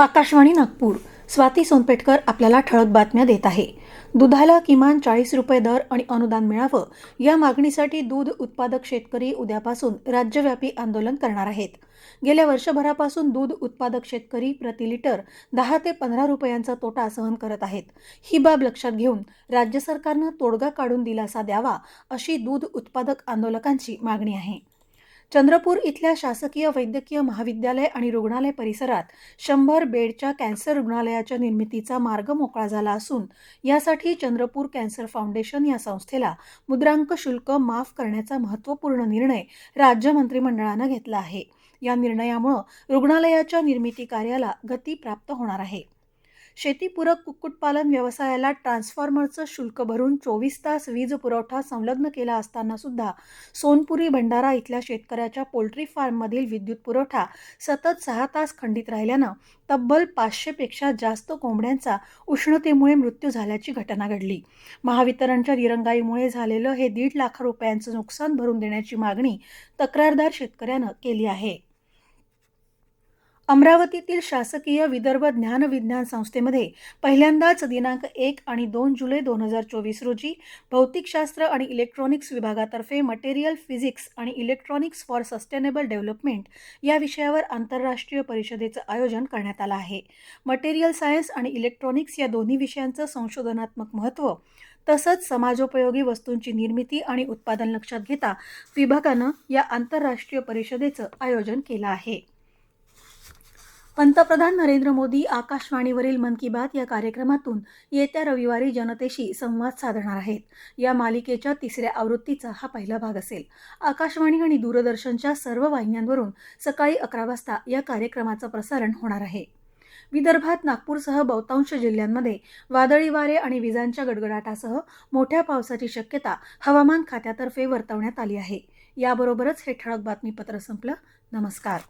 आकाशवाणी नागपूर. स्वाती सोनपेटकर आपल्याला ठळक बातम्या देत आहे. दुधाला किमान चाळीस रुपये दर आणि अनुदान मिळावं या मागणीसाठी दूध उत्पादक शेतकरी उद्यापासून राज्यव्यापी आंदोलन करणार आहेत. गेल्या वर्षभरापासून दूध उत्पादक शेतकरी प्रति लिटर दहा ते पंधरा रुपयांचा तोटा सहन करत आहेत. ही बाब लक्षात घेऊन राज्य सरकारनं तोडगा काढून दिलासा द्यावा अशी दूध उत्पादक आंदोलकांची मागणी आहे. चंद्रपूर इथल्या शासकीय वैद्यकीय महाविद्यालय आणि रुग्णालय परिसरात शंभर बेडच्या कॅन्सर रुग्णालयाच्या निर्मितीचा मार्ग मोकळा झाला असून यासाठी चंद्रपूर कॅन्सर फाउंडेशन या संस्थेला मुद्रांक शुल्क माफ करण्याचा महत्त्वपूर्ण निर्णय राज्य मंत्रिमंडळानं घेतला आहे. या निर्णयामुळं रुग्णालयाच्या निर्मिती कार्याला गती प्राप्त होणार आहे. शेतीपूरक कुक्कुटपालन व्यवसायाला ट्रान्सफॉर्मरचं शुल्क भरून चोवीस तास वीज पुरवठा संलग्न केला असताना सुद्धा सोनपुरी भंडारा इथल्या शेतकऱ्याच्या पोल्ट्री फार्ममधील विद्युत पुरवठा सतत सहा तास खंडित राहिल्यानं तब्बल पाचशेपेक्षा जास्त कोंबड्यांचा उष्णतेमुळे मृत्यू झाल्याची घटना घडली. महावितरणच्या दिरंगाईमुळे झालेलं हे दीड लाख रुपयांचं नुकसान भरून देण्याची मागणी तक्रारदार शेतकऱ्यानं केली आहे. अमरावतीतील शासकीय विदर्भ ज्ञान विज्ञान संस्थेमध्ये पहिल्यांदाच दिनांक एक आणि दोन जुलै दोन हजार चोवीस रोजी भौतिकशास्त्र आणि इलेक्ट्रॉनिक्स विभागातर्फे मटेरियल फिजिक्स आणि इलेक्ट्रॉनिक्स फॉर सस्टेनेबल डेव्हलपमेंट या विषयावर आंतरराष्ट्रीय परिषदेचं आयोजन करण्यात आलं आहे. मटेरियल सायन्स आणि इलेक्ट्रॉनिक्स या दोन्ही विषयांचं संशोधनात्मक महत्त्व तसंच समाजोपयोगी वस्तूंची निर्मिती आणि उत्पादन लक्षात घेता विभागानं या आंतरराष्ट्रीय परिषदेचं आयोजन केलं आहे. पंतप्रधान नरेंद्र मोदी आकाशवाणीवरील मन की बात या कार्यक्रमातून येत्या रविवारी जनतेशी संवाद साधणार आहेत. या मालिकेच्या तिसऱ्या आवृत्तीचा हा पहिला भाग असेल. आकाशवाणी आणि दूरदर्शनच्या सर्व वाहिन्यांवरून सकाळी अकरा वाजता या कार्यक्रमाचं प्रसारण होणार आहे. विदर्भात नागपूरसह बहुतांश जिल्ह्यांमध्ये वादळी वारे आणि विजांच्या गडगडाटासह मोठ्या पावसाची शक्यता हवामान खात्यातर्फे वर्तवण्यात आली आहे. याबरोबरच हे ठळक बातमीपत्र संपलं. नमस्कार.